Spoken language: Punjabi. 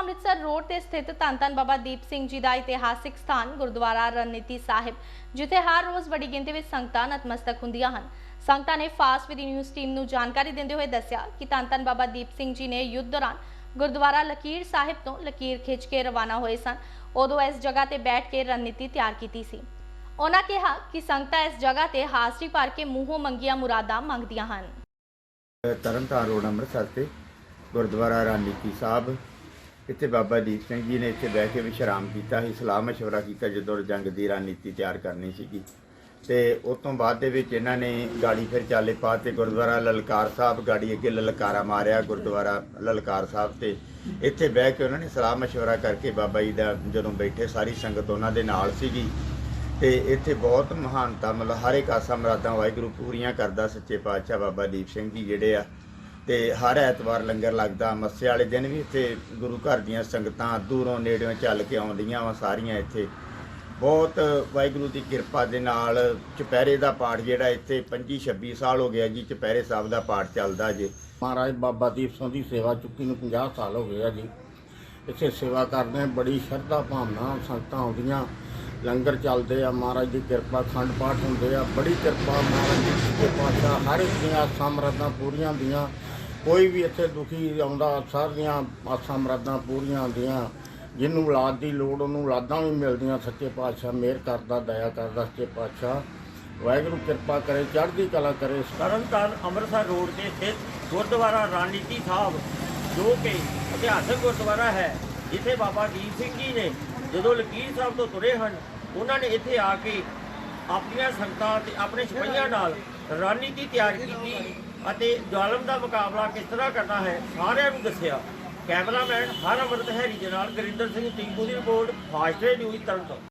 ਅੰਮ੍ਰਿਤਸਰ ਰੋਡ ਤੇ ਸਥਿਤ ਧੰਨ ਬਾਬਾ ਦੀਪ ਸਿੰਘ ਜੀ ਦਾ ਇਤਿਹਾਸਿਕ ਸਥਾਨ ਗੁਰਦੁਆਰਾ ਰਣਨੀਤੀ ਸਾਹਿਬ, ਜਿੱਥੇ ਹਰ ਰੋਜ਼ ਬੜੀ ਗਿਣਤੀ ਵਿੱਚ ਸੰਗਤਾਂ ਨਤਮਸਤਕ ਹੁੰਦੀਆਂ ਹਨ। ਸੰਗਤਾਂ ਨੇ ਫਾਸਟ ਵਿਦ ਨਿਊਜ਼ ਟੀਮ ਨੂੰ ਜਾਣਕਾਰੀ ਦਿੰਦੇ ਹੋਏ ਦੱਸਿਆ ਕਿ ਧੰਨ ਬਾਬਾ ਦੀਪ ਸਿੰਘ ਜੀ ਨੇ ਯੁੱਧ ਦੌਰਾਨ ਗੁਰਦੁਆਰਾ ਲਕੀਰ ਸਾਹਿਬ ਤੋਂ ਲਕੀਰ ਖਿੱਚ ਕੇ ਰਵਾਨਾ ਹੋਏ ਸਨ। ਉਦੋਂ ਇਸ ਜਗ੍ਹਾ ਤੇ ਬੈਠ ਕੇ ਰਣਨੀਤੀ ਤਿਆਰ ਕੀਤੀ ਸੀ। ਉਹਨਾਂ ਕਿਹਾ ਕਿ ਸੰਗਤਾਂ ਇਸ ਜਗ੍ਹਾ ਤੇ ਹਾਜ਼ਰੀ ਭਰ ਕੇ ਮੂੰਹੋਂ ਮੰਗੀਆਂ ਮੁਰਾਦਾਂ ਮੰਗਦੀਆਂ ਹਨ। ਤਰਨਤਾਰਨ ਰੋਡ ਅੰਮ੍ਰਿਤਸਰ ਤੇ ਗੁਰਦੁਆਰਾ ਰਾਨੀਤੀ ਸਾਹਿਬ ਇੱਥੇ ਬਾਬਾ ਦੀਪ ਸਿੰਘ ਜੀ ਨੇ ਇੱਥੇ ਬਹਿ ਕੇ ਵਿਸ਼ਰਾਮ ਕੀਤਾ ਸੀ, ਸਲਾਹ ਮਸ਼ਵਰਾ ਕੀਤਾ ਜਦੋਂ ਜੰਗ ਦੀ ਰਣਨੀਤੀ ਤਿਆਰ ਕਰਨੀ ਸੀਗੀ। ਤੇ ਉਸ ਤੋਂ ਬਾਅਦ ਦੇ ਵਿੱਚ ਇਹਨਾਂ ਨੇ ਗਾੜੀ ਫਿਰ ਚਾਲੇ ਪਾ ਤੇ ਗੁਰਦੁਆਰਾ ਲਲਕਾਰ ਸਾਹਿਬ, ਗਾੜੀ ਅੱਗੇ ਲਲਕਾਰਾ ਮਾਰਿਆ ਗੁਰਦੁਆਰਾ ਲਲਕਾਰ ਸਾਹਿਬ ਤੇ। ਇੱਥੇ ਬਹਿ ਕੇ ਉਹਨਾਂ ਨੇ ਸਲਾਹ ਮਸ਼ਵਰਾ ਕਰਕੇ ਬਾਬਾ ਜੀ ਦਾ ਜਦੋਂ ਬੈਠੇ, ਸਾਰੀ ਸੰਗਤ ਉਹਨਾਂ ਦੇ ਨਾਲ ਸੀਗੀ। ਤੇ ਇੱਥੇ ਬਹੁਤ ਮਹਾਨਤਾ, ਮਤਲਬ ਹਰ ਇੱਕ ਆਸਾ ਮੁਰਾਦਾਂ ਵਾਹਿਗੁਰੂ ਪੂਰੀਆਂ ਕਰਦਾ ਸੱਚੇ ਪਾਤਸ਼ਾਹ ਬਾਬਾ ਦੀਪ ਸਿੰਘ ਜੀ ਜਿਹੜੇ ਆ। ਤੇ ਹਰ ਐਤਵਾਰ ਲੰਗਰ ਲੱਗਦਾ, ਮੱਸੇ ਵਾਲੇ ਦਿਨ ਵੀ ਇੱਥੇ ਗੁਰੂ ਘਰ ਦੀਆਂ ਸੰਗਤਾਂ ਦੂਰੋਂ ਨੇੜਿਓਂ ਚੱਲ ਕੇ ਆਉਂਦੀਆਂ ਵਾ ਸਾਰੀਆਂ ਇੱਥੇ। ਬਹੁਤ ਵਾਹਿਗੁਰੂ ਦੀ ਕਿਰਪਾ ਦੇ ਨਾਲ ਚੁਪਹਿਰੇ ਦਾ ਪਾਠ ਜਿਹੜਾ ਇੱਥੇ 25 26 ਸਾਲ ਹੋ ਗਿਆ ਜੀ, ਚੁਪਹਿਰੇ ਸਾਹਿਬ ਦਾ ਪਾਠ ਚੱਲਦਾ ਜੀ। ਮਹਾਰਾਜ ਬਾਬਾ ਦੀਪ ਸਿੰਘ ਦੀ ਸੇਵਾ ਚੁੱਕੀ ਨੂੰ 50 ਸਾਲ ਹੋ ਗਏ ਆ ਜੀ। ਇੱਥੇ ਸੇਵਾ ਕਰਦੇ ਬੜੀ ਸ਼ਰਧਾ ਭਾਵਨਾ ਸੰਗਤਾਂ ਆਉਂਦੀਆਂ। ਲੰਗਰ ਚੱਲਦੇ ਆ, ਮਹਾਰਾਜ ਦੀ ਕਿਰਪਾ, ਖੰਡ ਪਾਠ ਹੁੰਦੇ ਆ। ਬੜੀ ਕਿਰਪਾ ਮਹਾਰਾਜ ਦੀ ਸੱਚੇ ਹਰ ਇੱਕ ਦੀਆਂ ਸਮਰੱਥਾਂ ਪੂਰੀਆਂ ਹੁੰਦੀਆਂ। ਕੋਈ ਵੀ ਇੱਥੇ ਦੁਖੀ ਆਉਂਦਾ, ਸਾਰੀਆਂ ਆਸਾਂ ਮੁਰਾਦਾਂ ਪੂਰੀਆਂ ਹੁੰਦੀਆਂ। ਜਿਹਨੂੰ ਔਲਾਦ ਦੀ ਲੋੜ, ਉਹਨੂੰ ਔਲਾਦਾਂ ਵੀ ਮਿਲਦੀਆਂ। ਸੱਚੇ ਪਾਤਸ਼ਾਹ ਮਿਹਰ ਕਰਦਾ, ਦਇਆ ਕਰਦਾ ਸੱਚੇ ਪਾਤਸ਼ਾਹ। ਵਾਹਿਗੁਰੂ ਕਿਰਪਾ ਕਰੇ, ਚੜ੍ਹਦੀ ਕਲਾ ਕਰੇ। ਤਰਨਤਾਰਨ ਅੰਮ੍ਰਿਤਸਰ ਰੋਡ ਤੇ ਸਥਿਤ ਗੁਰਦੁਆਰਾ ਰਣਨੀਤੀ ਸਾਹਿਬ, ਜੋ ਕਿ ਇਤਿਹਾਸਕ ਗੁਰਦੁਆਰਾ ਹੈ, ਜਿੱਥੇ ਬਾਬਾ ਦੀਪ ਸਿੰਘ ਜੀ ਨੇ ਜਦੋਂ ਲਕੀਰ ਸਾਹਿਬ ਤੋਂ ਤੁਰੇ ਹਨ, ਉਹਨਾਂ ਨੇ ਇੱਥੇ ਆ ਕੇ ਆਪਣੀਆਂ ਸੰਗਤਾਂ ਤੇ ਆਪਣੇ ਸਿਪਾਹੀਆਂ ਨਾਲ ਰਣਨੀਤੀ ਤਿਆਰ ਕੀਤੀ। ਅਤੇ ਜ਼ਾਲਮ ਦਾ ਮੁਕਾਬਲਾ ਕਿਸ ਤਰ੍ਹਾਂ ਕਰਨਾ ਹੈ, ਸਾਰਿਆਂ ਨੂੰ ਦੱਸਿਆ। ਕੈਮਰਾਮੈਨ ਹਰ ਅਮਰਤ ਹੈਰੀ ਦੇ ਨਾਲ ਗਰਿੰਦਰ ਸਿੰਘ ਟਿੰਕੂ ਦੀ ਰਿਪੋਰਟ, ਫਾਸਟ ਨਿਊਜ਼ ਤਰਨਤਾਰਨ